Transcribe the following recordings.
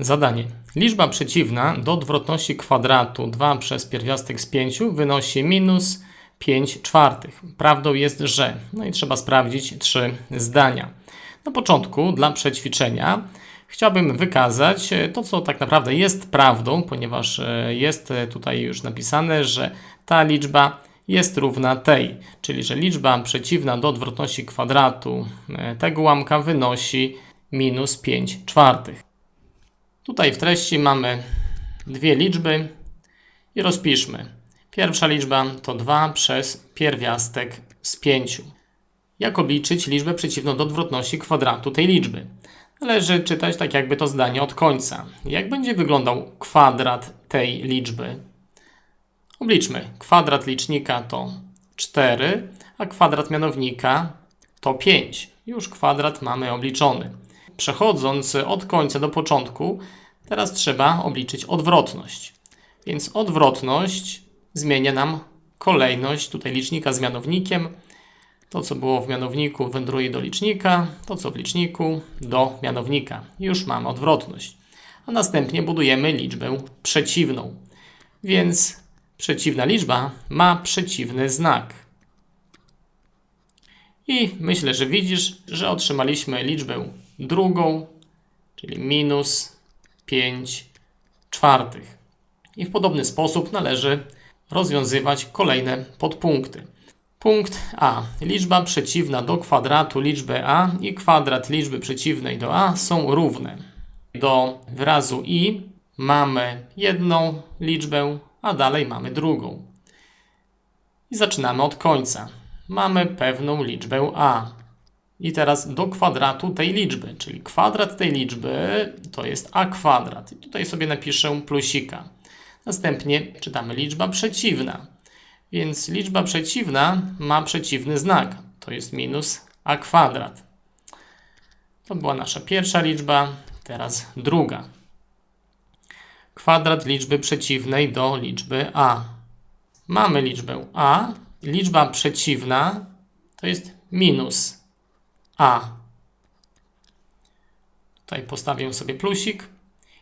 Zadanie. Liczba przeciwna do odwrotności kwadratu 2 przez pierwiastek z 5 wynosi minus 5 czwartych. Prawdą jest, że. No i trzeba sprawdzić trzy zdania. Na początku, dla przećwiczenia, chciałbym wykazać e, to, co tak naprawdę jest prawdą, ponieważ e, jest e, tutaj już napisane, że ta liczba jest równa tej, czyli że liczba przeciwna do odwrotności kwadratu tego ułamka wynosi minus 5 czwartych. Tutaj w treści mamy dwie liczby i rozpiszmy. Pierwsza liczba to 2 przez pierwiastek z 5. Jak obliczyć liczbę przeciwną do odwrotności kwadratu tej liczby? Należy czytać tak jakby to zdanie od końca. Jak będzie wyglądał kwadrat tej liczby? Obliczmy. Kwadrat licznika to 4, a kwadrat mianownika to 5. Już kwadrat mamy obliczony. Przechodząc od końca do początku, teraz trzeba obliczyć odwrotność. Więc odwrotność zmienia nam kolejność tutaj licznika z mianownikiem. To, co było w mianowniku, wędruje do licznika, to, co w liczniku, do mianownika. Już mamy odwrotność. A następnie budujemy liczbę przeciwną. Więc przeciwna liczba ma przeciwny znak. I myślę, że widzisz, że otrzymaliśmy liczbę drugą, czyli minus 5 czwartych. I w podobny sposób należy rozwiązywać kolejne podpunkty. Punkt A. Liczba przeciwna do kwadratu liczby a i kwadrat liczby przeciwnej do a są równe. Do wyrazu i mamy jedną liczbę, a dalej mamy drugą. I zaczynamy od końca. Mamy pewną liczbę a. I teraz do kwadratu tej liczby, czyli kwadrat tej liczby to jest a kwadrat. I tutaj sobie napiszę plusika. Następnie czytamy liczba przeciwna. Więc liczba przeciwna ma przeciwny znak. To jest minus a kwadrat. To była nasza pierwsza liczba, teraz druga. Kwadrat liczby przeciwnej do liczby a. Mamy liczbę a. Liczba przeciwna to jest minus a. Tutaj postawię sobie plusik.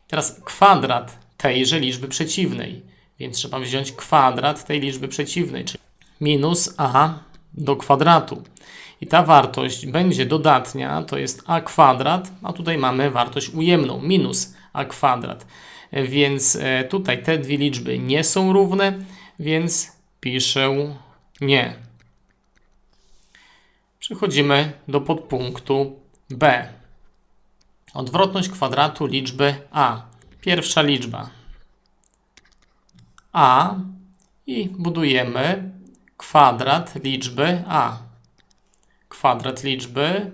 Teraz kwadrat tejże liczby przeciwnej. Więc trzeba wziąć kwadrat tej liczby przeciwnej, czyli minus a do kwadratu. I ta wartość będzie dodatnia, to jest a kwadrat, a tutaj mamy wartość ujemną, minus a kwadrat. Więc e, tutaj te dwie liczby nie są równe, więc piszę nie. Przechodzimy do podpunktu B. Odwrotność kwadratu liczby a. Pierwsza liczba a i budujemy kwadrat liczby a. Kwadrat liczby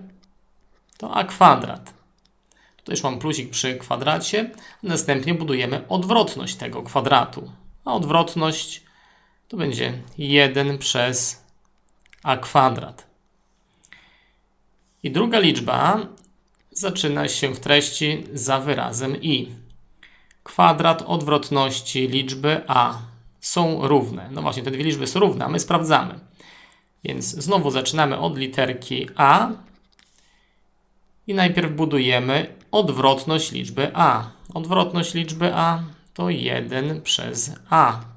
to a kwadrat. Tutaj już mam plusik przy kwadracie. Następnie budujemy odwrotność tego kwadratu. A odwrotność to będzie 1 przez a kwadrat. I druga liczba zaczyna się w treści za wyrazem i. Kwadrat odwrotności liczby a są równe. No właśnie, te dwie liczby są równe, a my sprawdzamy. Więc znowu zaczynamy od literki a i najpierw budujemy odwrotność liczby a. Odwrotność liczby a to 1 przez a.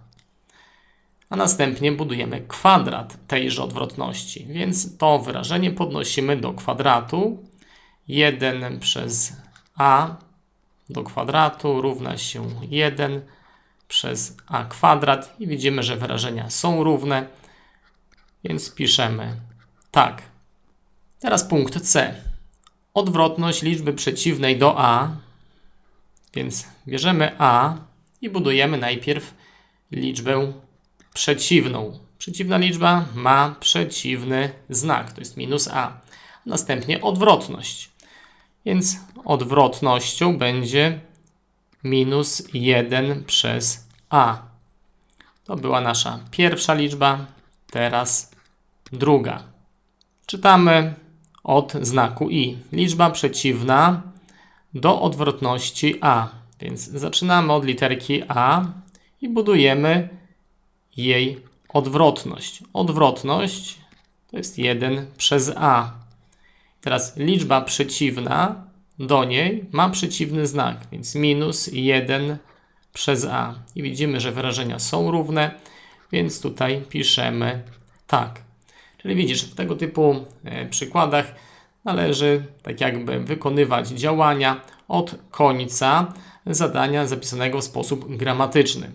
A następnie budujemy kwadrat tejże odwrotności, więc to wyrażenie podnosimy do kwadratu. 1 przez a do kwadratu równa się 1 przez a kwadrat i widzimy, że wyrażenia są równe, więc piszemy tak. Teraz punkt C. Odwrotność liczby przeciwnej do a, więc bierzemy a i budujemy najpierw liczbę przeciwną. Przeciwna liczba ma przeciwny znak, to jest minus a. Następnie odwrotność. Więc odwrotnością będzie minus 1 przez a. To była nasza pierwsza liczba, teraz druga. Czytamy od znaku i. Liczba przeciwna do odwrotności a. Więc zaczynamy od literki a i budujemy jej odwrotność. Odwrotność to jest 1 przez a. Teraz liczba przeciwna do niej ma przeciwny znak, więc minus 1 przez a. I widzimy, że wyrażenia są równe, więc tutaj piszemy tak. Czyli widzisz, w tego typu e, przykładach należy tak jakby wykonywać działania od końca zadania zapisanego w sposób gramatyczny.